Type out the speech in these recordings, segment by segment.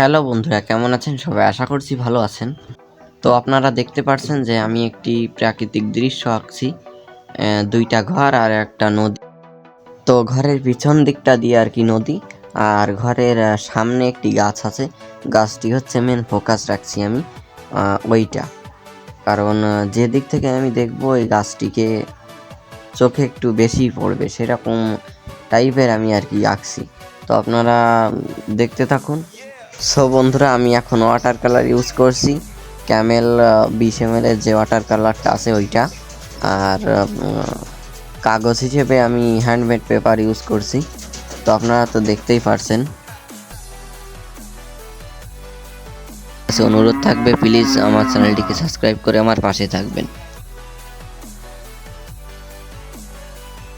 Hello বন্ধুরা, কেমন আছেন সবাই? আশা করছি ভালো আছেন। তো আপনারা দেখতে পাচ্ছেন যে আমি একটি প্রাকৃতিক দৃশ্য আঁকছি দুইটা ঘর আর একটা নদী। তো ঘরের পিছন দিকটা দিয়ে আর কি নদী, আর ঘরের সামনে একটি গাছ আছে। গাছটি হচ্ছে মেন ফোকাস রাখছি আমি ওইটা। কারণ যে দিক থেকে আমি দেখব এই গাছটিকে চোখে একটু বেশি পড়বে, সেরকম টাইপের আমি আর কি আঁকছি। তো আপনারা দেখতে থাকুন। সো বন্ধুরা, আমি এখন ওয়াটার কালার ইউজ করছি। ক্যামেল বিশ এম যে ওয়াটার কালারটা আছে ওইটা। আর কাগজ হিসেবে আমি হ্যান্ডমেড পেপার ইউজ করছি। তো আপনারা তো দেখতেই পারছেন। অনুরোধ থাকবে প্লিজ আমার চ্যানেলটিকে সাবস্ক্রাইব করে আমার পাশে থাকবেন।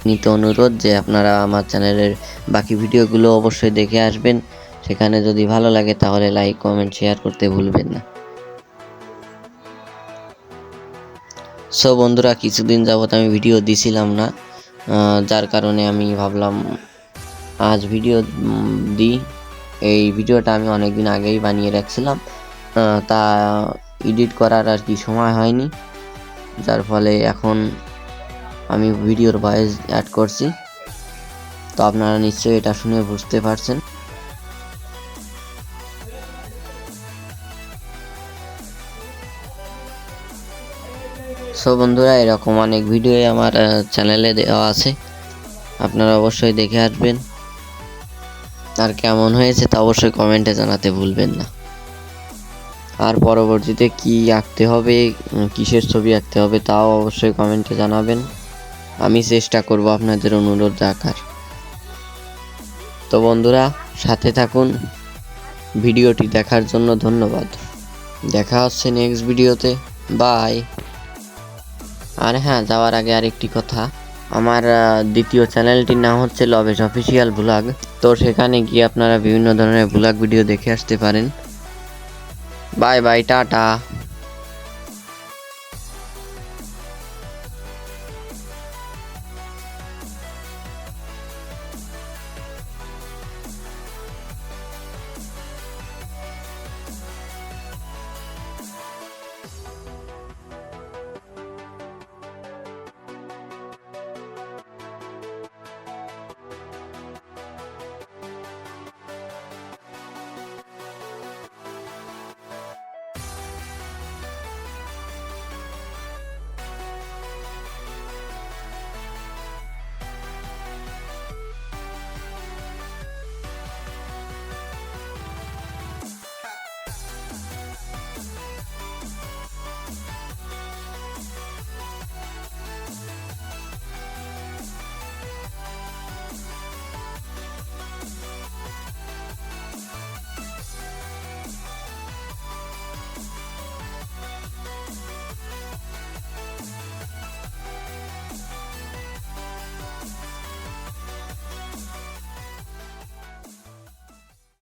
নিত অনুরোধ যে আপনারা আমার চ্যানেলের বাকি ভিডিওগুলো অবশ্যই দেখে আসবেন। সেখানে যদি ভালো লাগে তাহলে লাইক কমেন্ট শেয়ার করতে ভুলবেন না। সো বন্ধুরা, কিছুদিন যাবত আমি ভিডিও দিছিলাম না যার কারণে আমি ভাবলাম আজ ভিডিও দিই। এই ভিডিওটা আমি অনেক দিন আগেই বানিয়ে রাখছিলাম তা এডিট করার আর কি সময় হয়নি, যার ফলে এখন আমি ভিডিওর ভয়েস অ্যাড করছি। তো আপনারা নিশ্চয়ই এটা শুনে বুঝতে পারছেন। সো বন্ধুরা, এরকম অনেক ভিডিও আমার চ্যানেলে দেওয়া আছে। আপনারা অবশ্যই দেখে আসবেন। আর কেমন হয়েছে তা অবশ্যই কমেন্টে জানাতে ভুলবেন না। আর পরবর্তীতে কি আঁকতে হবে কিসের ছবি আঁকতে হবে তাও অবশ্যই কমেন্টে জানাবেন। আমি চেষ্টা করব আপনাদের অনুরোধ রাখার। তো বন্ধুরা, সাথে থাকুন। ভিডিওটি দেখার জন্য ধন্যবাদ। দেখা হচ্ছে নেক্সট ভিডিওতে বাই আর হ্যাঁ যাওয়ার আগে আর একটি কথা। আমার দ্বিতীয় চ্যানেলটির নাম হচ্ছে লবেশ অফিসিয়াল ব্লগ। তো সেখানে গিয়ে আপনারা বিভিন্ন ধরনের ব্লগ ভিডিও দেখে আসতে পারেন। Bye bye, tata.